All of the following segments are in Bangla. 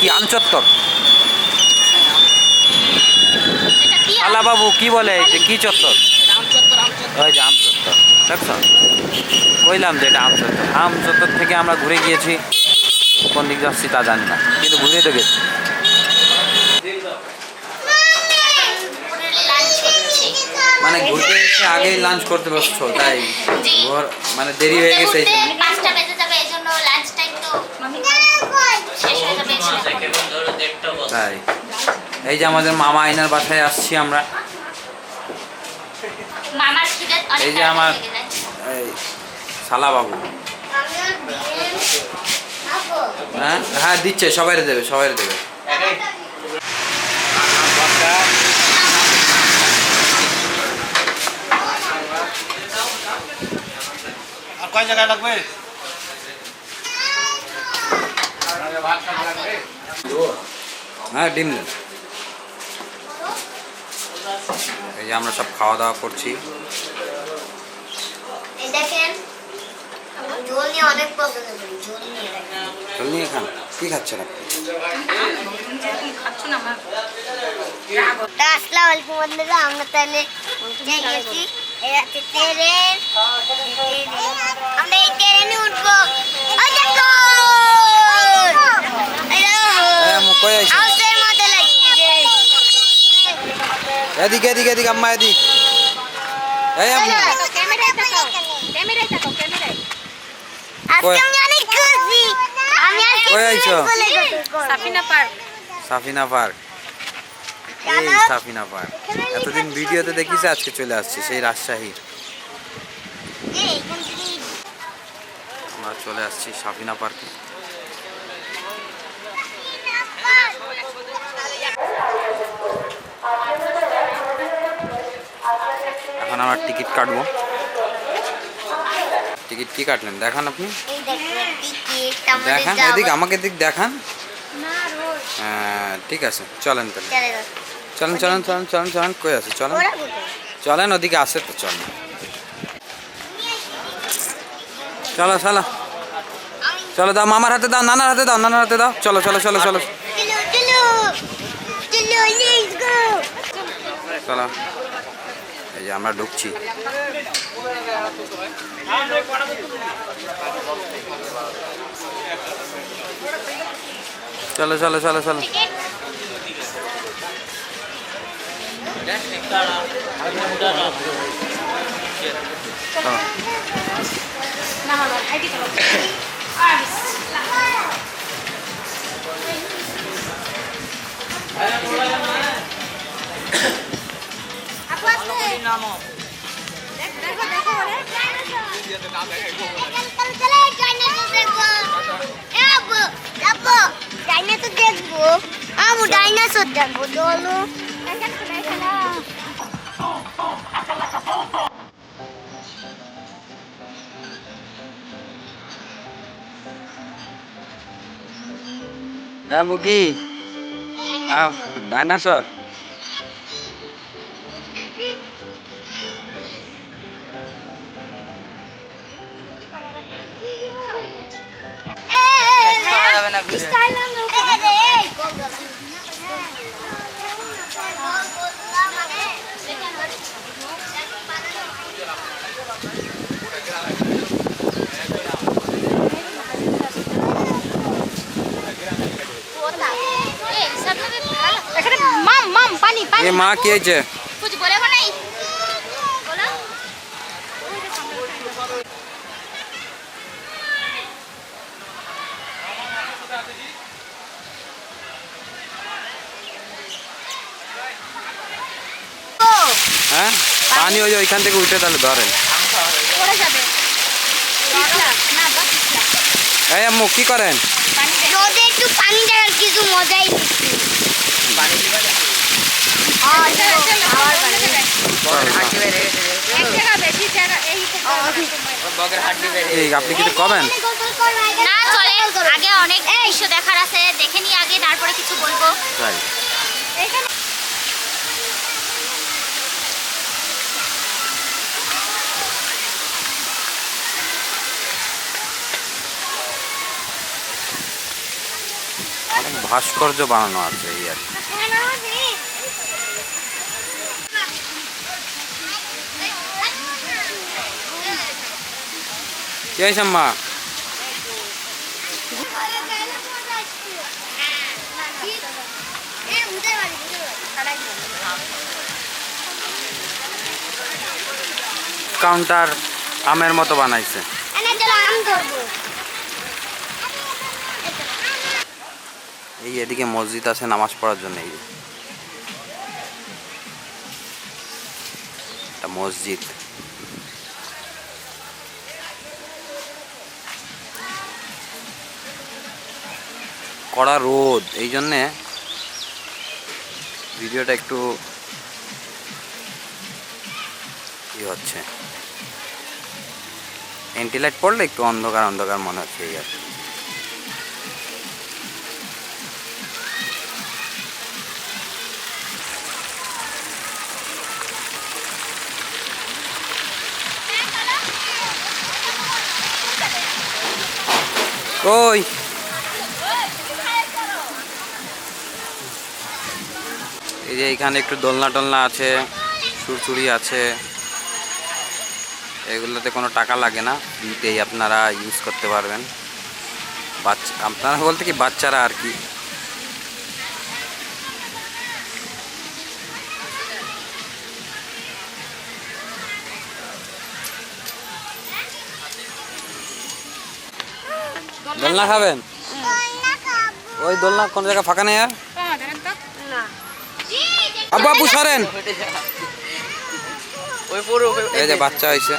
কি আমচত্বর কি আলা বাবু কি বলে কি চত্বর? ওই যে আমচত্বর দেখছ? কইলাম যে এটা আমচত্বর আমচত্বর থেকে আমরা ঘুরে গিয়েছি। কোন দিক যাচ্ছি তা জানি না কিন্তু ঘুরে তো গেছি। মানে ঘুরতে এসে আগেই লাঞ্চ করতে বসছো তাই মানে দেরি হয়ে গেছে এই জন্য লাঞ্চ টাইম তো শেষ হয়ে যাবে তাই এই যে আমাদের মামা আইনার বাসায় আসছি আমরা। এই যে আমার- শালা বাবু হ্যাঁ? হ্যাঁ দিচ্ছে সবাই দেবে সবাই দেবে। আর কয় জায়গায় লাগবে? হ্যাঁ ডিম দেন। এই যে আমরা সব খাওয়া দাওয়া করছি ঝোল নিয়ে খান? কি খাচ্ছেন আপনি? আমরা তাহলে আমরা এই ট্রেনে উঠবো ওই দেখো এই আম্মু কই আইছেন হাউসের মতো লাগছে এদিকে এদিকে এদিকে আম্মা এদিক। এই আম্মু। আজকে আমি অনেক খুশি আমি আজকে কই আইছো? সাফিনা পার্ক সাফিনা পার্ক এই সাফিনা পার্ক এতদিন ভিডিওতে দেখিছে আজকে চলে আসছে সেই রাজশাহী আমরা চলে আসছি সাফিনা পার্কে এখন আমরা টিকিট কাটবো। টিকিট কি কাটলেন? দেখান আপনি। দেখেন এদিক আমাকে দিক দেখান। হ্যাঁ ঠিক আছে চলেন তাহলে। চলেন চলেন চলেন চলেন চলেন কই আছে? চলেন। চলেন ওদিকে আসে তো চলেন। চলো চলো। চলো দাও মামার হাতে দাও নানার হাতে দাও নানার হাতে দাও। চলো চলো চলো চলো। চলো চলো চলো লেটস গো চলো এই যে আমরা ঢুকছি। চলো চলো চলো চলো। চলো আপু দেখব আমু ডাইনোসর দেখব চলো হ্যাঁ ডাইনাসর। হয়েছে হ্যাঁ? পানি ওই ওইখান থেকে উঠে তাহলে ধরেন। এই আম্মু কি করেন? পানি দেওয়ার কিছু মজাই পানি আপনি কিছু না চলে আগে অনেক দৃশ্য দেখার আছে দেখে নিয়ে আগে তারপরে কিছু বলব ভাস্কর্য বানানো আছে। এই আর কাউন্টার আমের মতো বানাইছে। এই এদিকে মসজিদ আছে নামাজ পড়ার জন্য এই মসজিদ। কড়া রোদ, এই জন্যে ভিডিওটা একটু ই হচ্ছে এন্টিলাইট পড়লে একটু অন্ধকার অন্ধকার মনে হচ্ছে এই আর কি। এই যে এখানে একটু দোলনা টোলনা আছে সুরচুরি আছে। এগুলোতে কোনো টাকা লাগে না ফ্রিতেই আপনারা ইউজ করতে পারবেন। বাচ্চা আপনারা বলতে কি বাচ্চারা আর কি? দোলনা খাবেন? ওই দোলনা কোন জায়গায় ফাঁকা নেই আর? আব্বু আব্বু সরেন। এই যে বাচ্চা হয়েছে।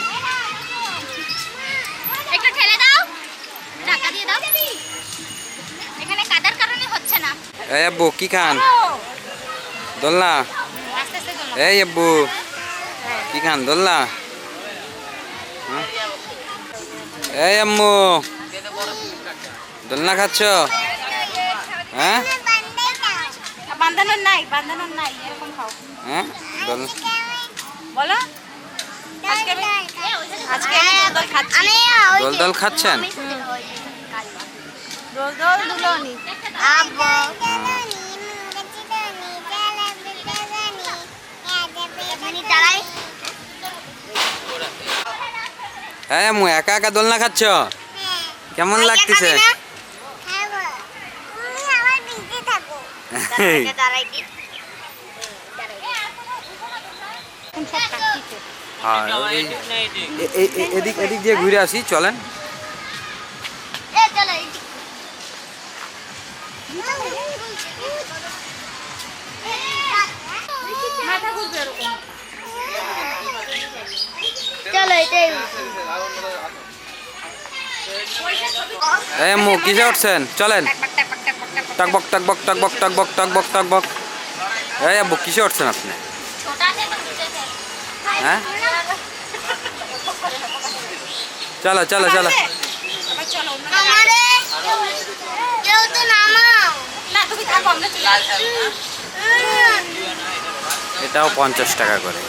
একটু ঠেলে দাও। ঢাকা দিয়ে দাও। এখানে কাদার কারণে হচ্ছে না। এই আব্বু কি খান? দোলনা। এই আব্বু কি খান দোলনা? হ্যাঁ? এই আম্মু দোলনা খাচ্ছ? হ্যাঁ? বান্ধানোর নাই বান্ধানোর নাই এরকম খাও। হ্যাঁ? বলো? দোল দোল খাচ্ছি। দোল দোল খাচ্ছেন? দোল দোল দুলনি। হ্যাঁ আম্মু একা একা দোলনা খাচ্ছ? কেমন লাগতেছে? হ্যাঁ এই- এ- এ- এ- এদিক এদিক দিয়ে ঘুরে আসি চলেন। মাথা ঘুরবে এরকম। চলো এটাই এই আম্মু কিসে উঠছেন? চলেন। টকবক টকবক টকবক টকবক টকবক টকবক এই আব্বু কিসে উঠছেন আপনি ছোটা আছে তো নিচে আছে। হ্যাঁ চলো চলো চলো আমারে কেউ তো নামাও না তুমি থাকো আমরা চলে আসছি এটাও পঞ্চাশ টাকা করে।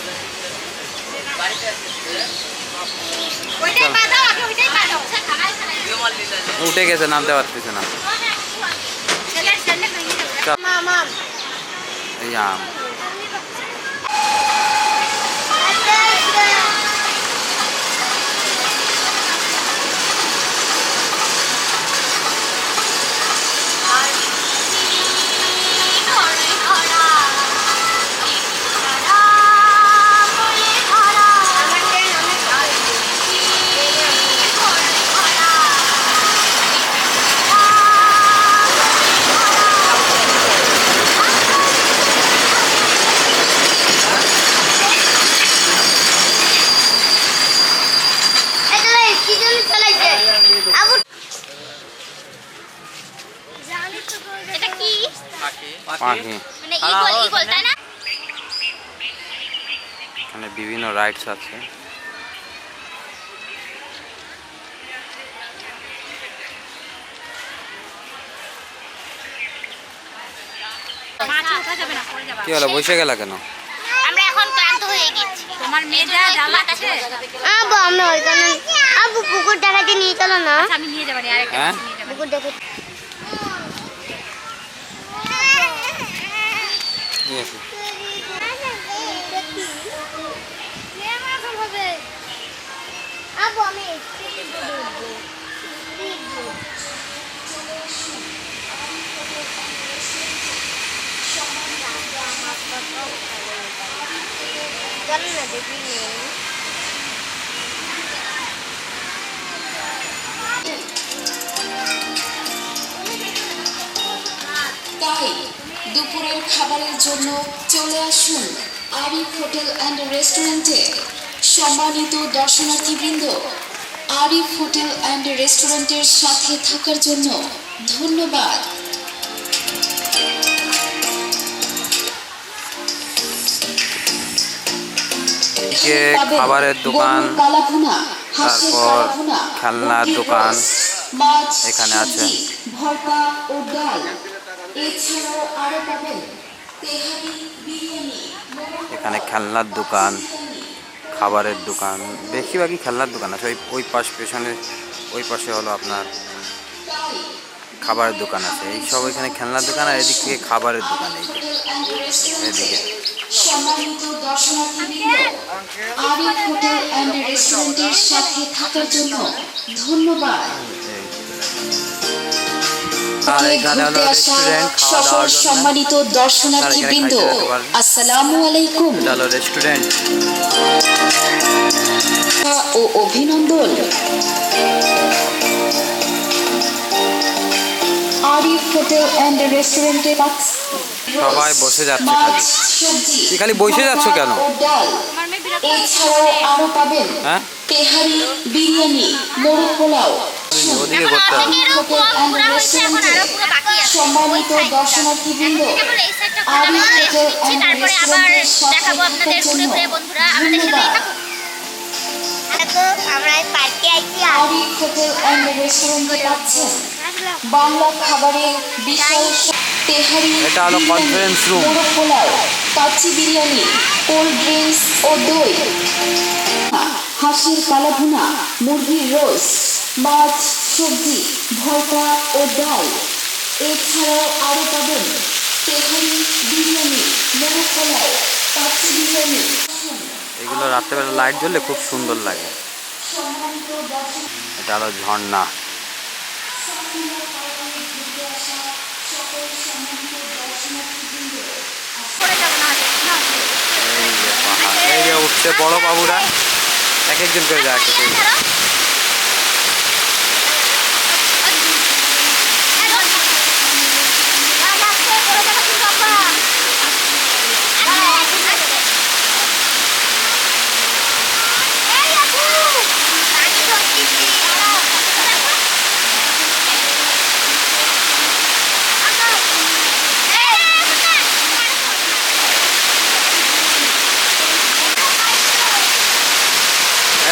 ওইটাই বাঁধাও আগে ওইটাই বাঁধাও। খানায় খানায় উঠে গেছে নামতে পারতেছে না। ছেলের জন্য ভেঙে যাবে চল মামা মানে বিভিন্ন রাইডস আছে। কি হলো বসে গেল কেন? আবু পুকুর দেখাতে নিয়ে চলো না। আমি নিয়ে যাব হ্যাঁ? পুকুর দেখাতে নিয়ে না দেখি তাই দুপুরের খাবারের জন্য চলে আসুন আরিফ হোটেল অ্যান্ড রেস্টুরেন্টে। সম্মানিত দর্শনার্থীবৃন্দ আরিফ হোটেল অ্যান্ড রেস্টুরেন্টের সাথে থাকার জন্য ধন্যবাদ। খাবারের দোকান তারপর খেলনার দোকান এখানে আছে। ভর্তা ও ডাল। এছাড়াও আরও পাবেন এখানে খেলনার দোকান খাবারের দোকান বেশিরভাগই খেলনার দোকান আছে। ওই ওই পাশ পেছনে ওই পাশে হলো আপনার খাবারের দোকান আছে। এই সব এখানে খেলনার দোকান আর এদিক থেকে খাবারের দোকান এই এদিকে। সাথে থাকার জন্য ধন্যবাদ। হলো ঘুরতে আসা সকল সম্মানিত যেতে আসসালামু আলাইকুম। রেস্টুরেন্ট ও অভিনন্দন। আরিফ হোটেল অ্যান্ড রেস্টুরেন্টে সবাই বসে যাচ্ছে খালি। সবজি খালি বসে যাচ্ছ কেন? এছাড়াও আরও পাবেন হ্যাঁ? তেহারি বিরিয়ানি মোরগ পোলাও। ওদিকে করতে হবে। এরকম পুরো হয়েছে এখন আরও পুরো বাকি আছে। সম্মানিত দর্শনার্থীবৃন্দ নিচ্ছি তারপরে আবার দেখাবো আপনাদের ঘুরে বন্ধুরা। আমাদের সাথেই থাকুন বাংলা খাবারের বিশাল তেহারি এটা হলো পোলাও কাচ্চি বিরিয়ানি কোল্ড ড্রিঙ্কস ও দই। হাঁসের কালাভুনা মুরগির রোস্ট। মাছ সবজি ভর্তা ও ডাল। এছাড়াও আরও পাবেন তেহারি বিরিয়ানি পোলাও কাচ্চি বিরিয়ানি। এগুলো রাত্রেবেলা লাইট জ্বললে খুব সুন্দর লাগে। এটা হলো ঝর্ণা। এই যে উঠছে বড় বাবুরা। এক একজন করে যায় একটা করে।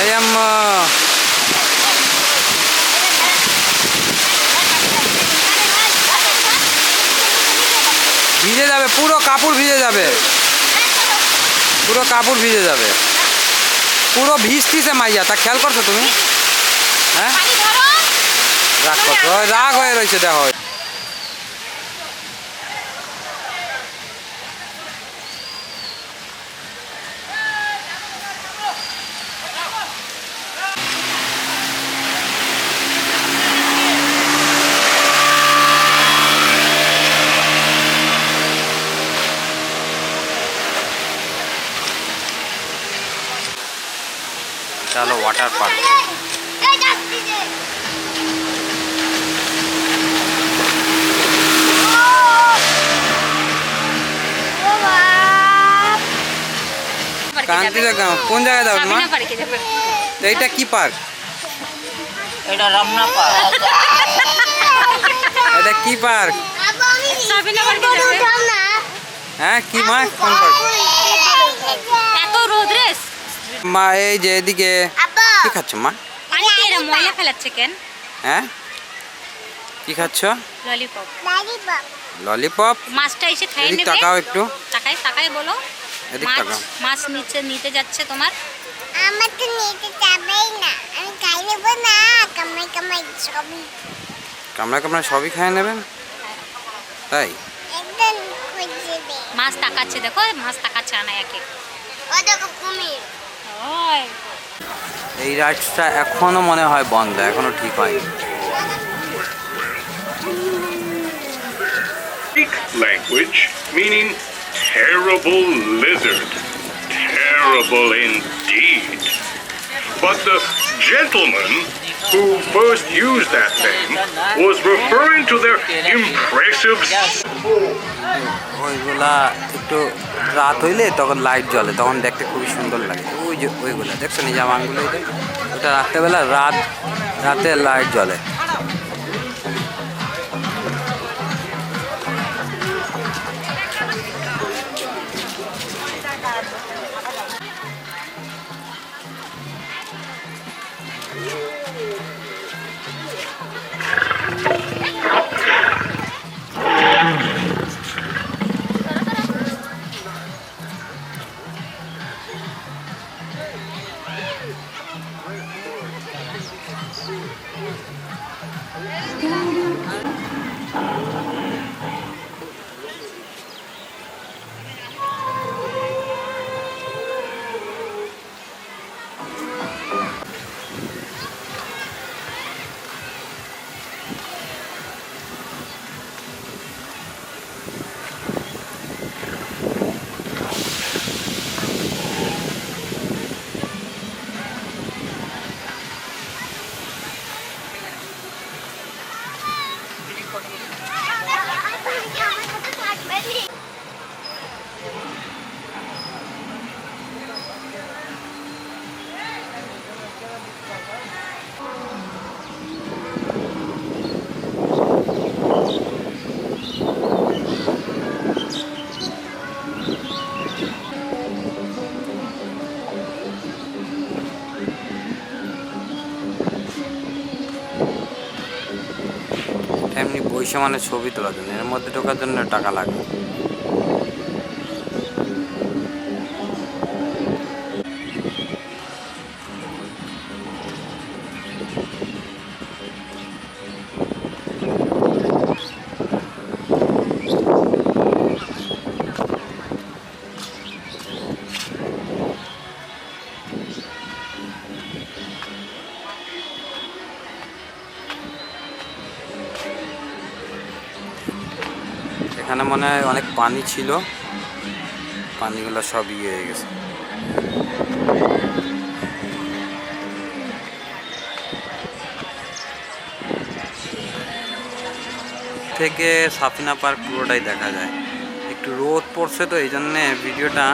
এই আম্মা ভিজে যাবে পুরো কাপড় ভিজে যাবে। পুরো কাপড় ভিজে যাবে। পুরো ভিজতিছে মাইয়া? তা খেয়াল করছ তুমি? হ্যাঁ? রাগ করছ। ওই রাগ হয়ে রয়েছে দেখো। ওয়াটার পার্ক কোন জায়গায় যাবেন মা? এইটা কি পার্ক? এটা রমনা পার্ক। এটা কি পার্ক। হ্যাঁ কি মা? কোন পার্ক? এত রোদ রে। মা এই যে এদিকে কি খাচ্ছ মা? পানিতে এরা ময়লা ফেলাচ্ছে কেন? হ্যাঁ? কি খাচ্ছ? ললিপপ ললিপপ মাছটা এসে খেয়ে এদিক নেবে। তাকাও একটু। তাকাই তাকাই বলো। এদিক মাছ তাকাও। মাছ নিচে নিতে যাচ্ছে তোমার? আমার তো নিতে যাবেই না। আমি খাই নেব না। কামাই কামাই সবই। কামড়া কামড়া সবই খায় নেবেন তাই? একদম মাছ তাকাচ্ছে দেখো মাছ তাকাচ্ছে আনায়াকে। ও দেখো কুমির। ওই। এই রাইডসটা এখনো মনে হয় বন্ধ এখনো ঠিক হয়নি Greek language meaning terrible lizard. Terrible indeed. But the gentleman who first used that name was referring to their impressive ওইগুলা একটু রাত হইলে তখন লাইট জ্বলে, তখন দেখতে খুবই সুন্দর লাগে। ওই যে ওইগুলা দেখছ নিজে আঙুলে ওটা রাত্রেবেলা রাত, রাতে লাইট জ্বলে। মানে ছবি তোলার জন্য। এর মধ্যে ঢোকার জন্য টাকা লাগে। এখানে অনেক পানি ছিল। পানিগুলো সব ইয়ে হয়ে গেছে। থেকে সাফিনা পার্ক পুরোটাই দেখা যায়। একটু রোদ পড়ছে তো, এই জন্যে ভিডিওটা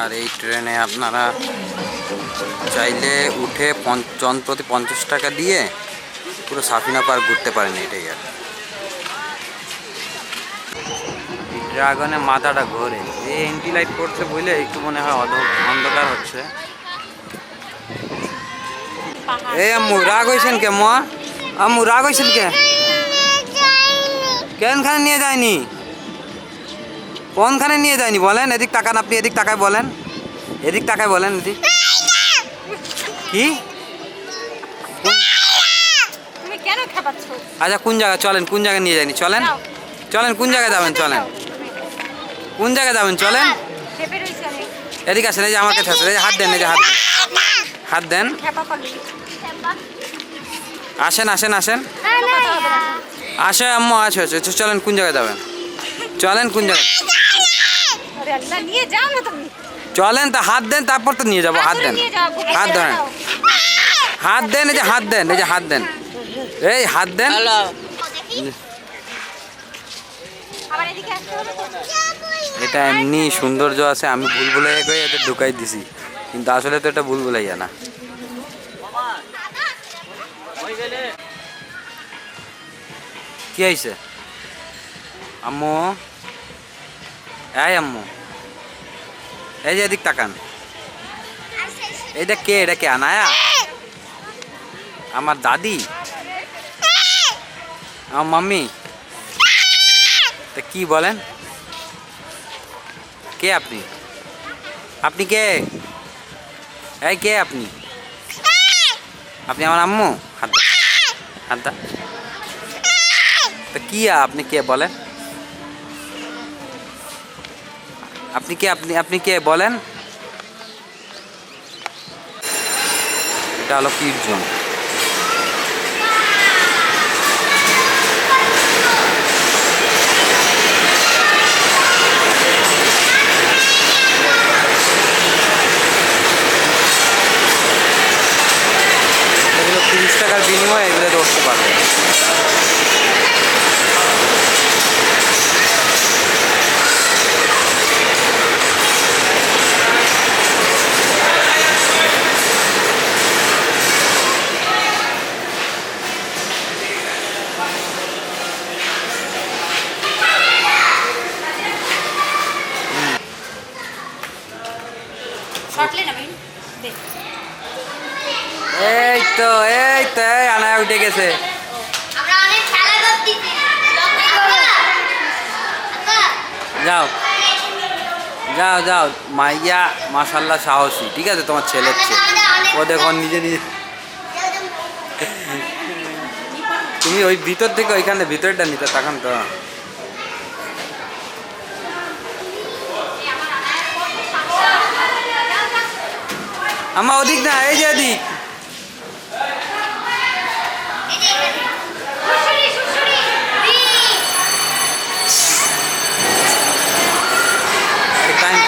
আর এই ট্রেনে আপনারা চাইলে উঠে জন প্রতি পঞ্চাশ টাকা দিয়ে পুরো সাফিনা পার্ক ঘুরতে পারেন এটাই আর এই ড্রাগনে মাথাটা ঘোরে। এই এন্টি লাইট পড়ছে বুঝলে একটু মনে হয় অন্ধকার হচ্ছে। এই আম্মু রাগ হয়েছেন কে মা? আম্মু রাগ হয়েছেন কে? কেন খানে নিয়ে যায়নি? কোনখানে নিয়ে যায়নি বলেন? এদিক তাকান আপনি এদিক তাকায় বলেন। এদিক তাকায় বলেন এদিক। কি? আচ্ছা কোন জায়গায়? চলেন কোন জায়গায় নিয়ে যায়নি? চলেন। চলেন কোন জায়গায় যাবেন? চলেন। কোন জায়গায় যাবেন? চলেন। এদিকে আসেন এই যে আমার কাছে আসেন এই যে হাত দেন এই যে হাত দেন। হাত দেন। আসেন আসেন আসেন। আসে আম্মু আছে আছে চলেন কোন জায়গায় যাবেন? চলেন কোন জায়গায়? আরে আল্লাহ নিয়ে যাও না তুমি। চলেন তা হাত দেন তারপর তো নিয়ে যাব হাত দেন। হাত ধরেন হাত দেন এই যে হাত দেন এই যে হাত দেন। এই হাত দেন। আবার এদিকে আসতে হবে তো। এটা এমনি সৌন্দর্য আছে, আমি ভুল ভুলাইয়া করে এটা ঢুকাই দিছি। কিন্তু আসলে তো এটা ভুল ভুলাইয়া না কি হয়েছে আম্মু? এই আম্মু। এই যে এদিক তাকান। এইটা কে? এটা কে আনায়া? আমার দাদি? আমার মাম্মি? তা কি বলেন? কে আপনি? আপনি কে? এই কে আপনি? আপনি আমার আম্মু? হাত দা, হাত তা কি আপনি কে বলেন? আপনি কে, আপনি আপনি কে বলেন? এটা হলো কীর্জন টাকার বিনিময়ে এগুলো ধরতে পারবে শর্টলে না ভাই দে এই তো এই তো এই আনায়া উঠে গেছে। আমরা যাও। যাও যাও। মাইয়া মাসাল্লাহ সাহসী। ঠিক আছে তোমার ছেলের চেয়ে ও দেখো নিজে নিজে। তুমি ওই ভিতর থেকে ওইখানে ভিতরটা নিতে তখন তো। আমা ওদিক না এই যে ওদিক টাইম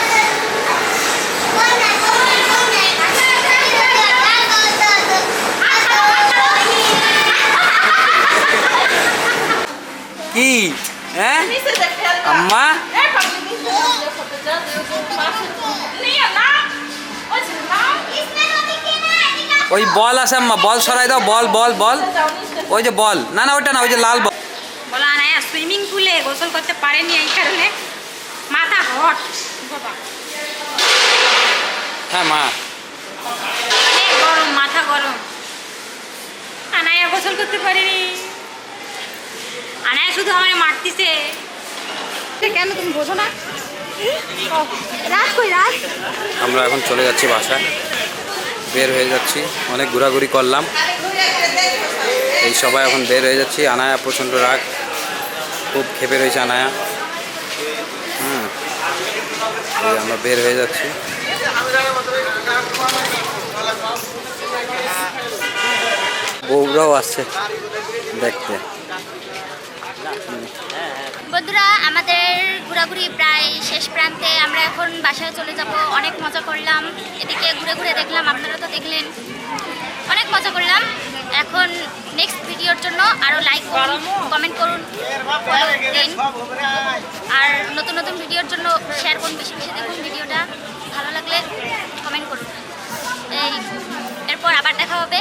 কি হ্যাঁ? আম্মা? ওই বল আছে আম্মা বল সরাই দাও বল বল বল। ওই যে বল। না না ওইটা না ওই যে লাল বল। বলো আনায়া সুইমিং পুলে গোসল করতে পারেনি এই কারণে মাথা হট বাবা। হ্যাঁ মা। অনেক গরম মাথা গরম। আনায়া গোসল করতে পারেনি। আনায়া শুধু আমার মারতিছে। কেন তুমি বোঝো না? ও, কই রাজ? আমরা এখন চলে যাচ্ছি বাসায়। বের হয়ে যাচ্ছি। অনেক ঘোরাঘুরি করলাম। এই সবাই এখন বের হয়ে যাচ্ছি। আনায়া প্রচণ্ড রাগ। খুব খেপে রয়েছে আনায়া। হুম। এই আমরা বের হয়ে যাচ্ছি। বউরাও আসছে দেখতে। বন্ধুরা, আমাদের ঘোরাঘুরি প্রায় শেষ প্রান্তে। আমরা এখন বাসায় চলে যাব। অনেক মজা করলাম। এদিকে ঘুরে ঘুরে দেখলাম, আপনারা তো দেখলেন। অনেক মজা করলাম। এখন নেক্সট ভিডিওর জন্য আরও লাইক করুন কমেন্ট করুন দিন। আর নতুন নতুন ভিডিওর জন্য শেয়ার করুন, বেশি বেশি দেখুন ভিডিওটা ভালো লাগলে কমেন্ট করুন। এই, এরপর আবার দেখা হবে।